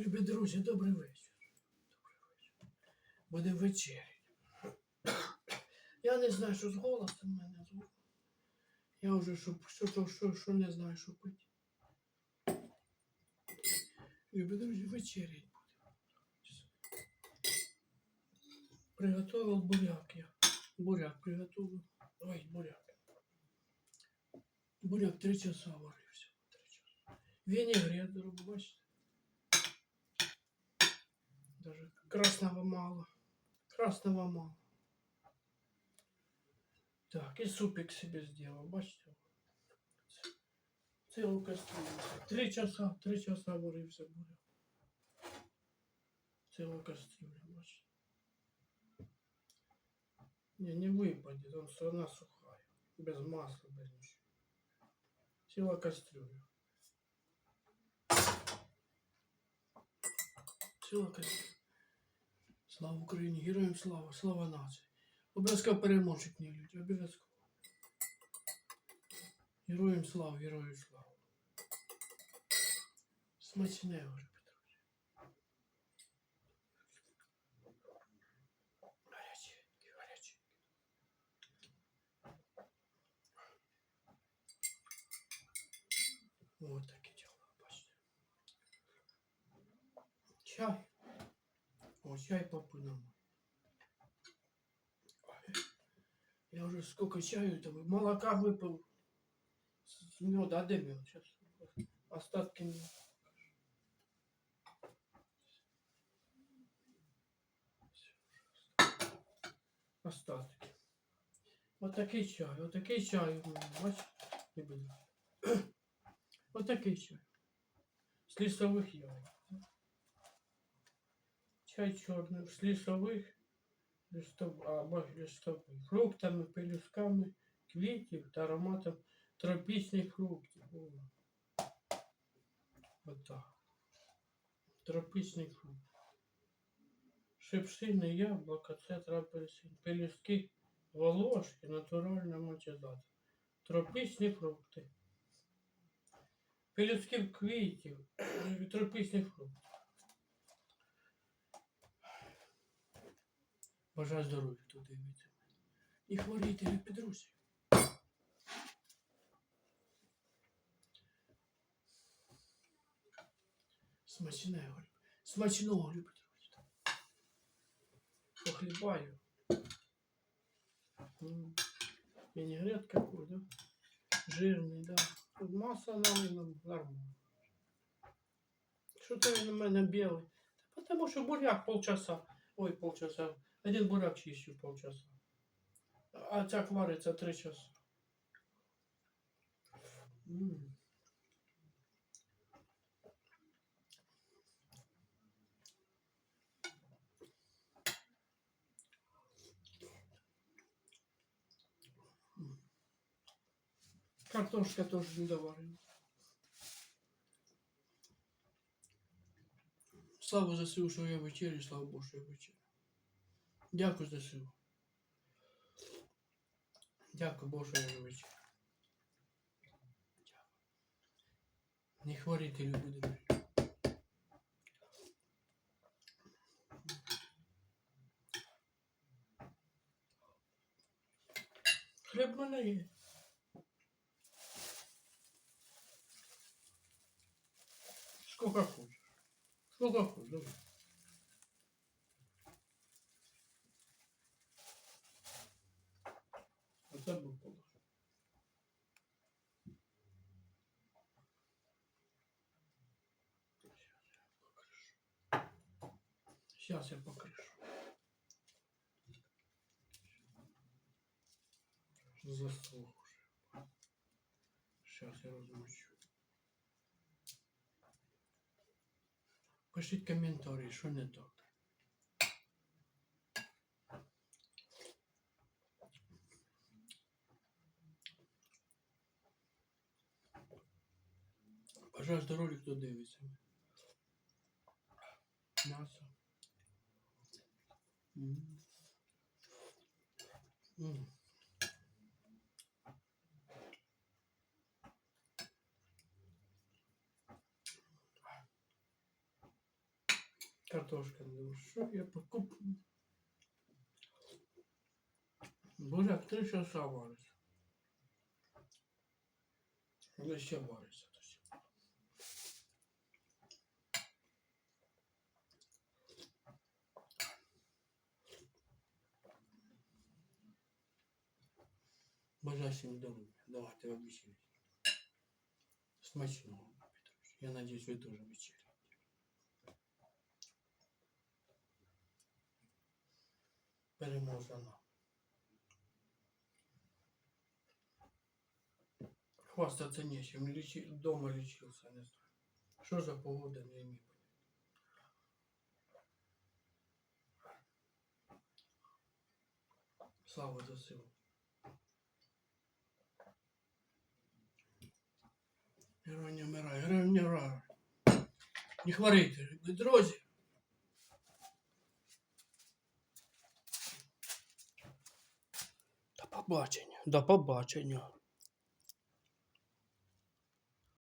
Любі друзі, добрий вечір. Добрий вечір. Буде вечеря. Я не знаю, що з голосом в мене звук. Я вже що, що, що, що, не знаю, що пити. Любі друзі, вечерять буде. Приготував буряк я. Буряк приготував. Ой, буряк. Буряк три часа варився. Вінігрет бачите? Даже красного мало. Красного мало. Так, и супик себе сделал, бачите? Целую кастрюлю. Три часа, три часа варився буряк. Целую кастрюлю, бачите? Не, не выпадет, он все равно сухая. Без масла, без ничего. Ціла кастрюля. Ціла кастрюля. Слава Україні, героям слава, слава нації. Обов'язково переможуть не люди, обов'язково. Героям слава, героям слава. Смачне, говорю, Петрович. Гаряченький, гаряченький. Вот такі діла, бачите. Чай. Чай попинемо. Я уже сколько чаю то молока выпил. С меда, мед? Сейчас. Остатки меда. Остатки. Вот такий чай, вот такий чай. у мене, Бачиш? Не буду. Вот такий чай. С лісових ягод. Чай з лісових листов, або листових, фруктами, пелюсками, квітів та ароматом тропічних фруктів. Отак. Тропічний фрукт. Шипшини, яблука, цедра, апельсин, пелюстки, волошки, натуральна мочезата. Тропічні фрукти. Пелюстки квітів, тропічних фруктів. Бажаю здоров'я, хто дивиться. І хворійте, любі друзі. Смачне, говорю. Смачного, любі друзі. Похлібаю. Винегрет какой, да? Жирний, да. Тут масса налила, нормально. Що це він у мене білий? Та Потому що буряк полчаса. Ой, полчаса. Один буряк чищу полчаса. А ця вариться три часа. Картошка тоже не доварена. Слава за силу, що я вечерю, слава Богу, що я вечерю. Дякую за силу. Дякую, Боже, що я вечерю. Дякую. Не хворійте, любі друзі. Хліб мене є. Сколько хочешь. Сколько хочешь, давай. Сейчас я покришу. Засох уже. Сейчас я размочу. Пишіть коментарі, що не так. Бажаю здоров'я, хто дивиться. М'ясо. Картошка, думаю, що я покупаю. Боже, а хто ще сам варить? Вона ще. Божащим здоров'я. Давайте обіцяю. Смачного, Петрович. Я надеюсь, вы тоже вечеряете. Переможена. Хвастаться нечем. Лечи... Дома лечился, не знаю. Что за погода, не имею. Слава за силу. Герой не вмирає, герой не вмирає. Не друзі. До побачення, до побачення.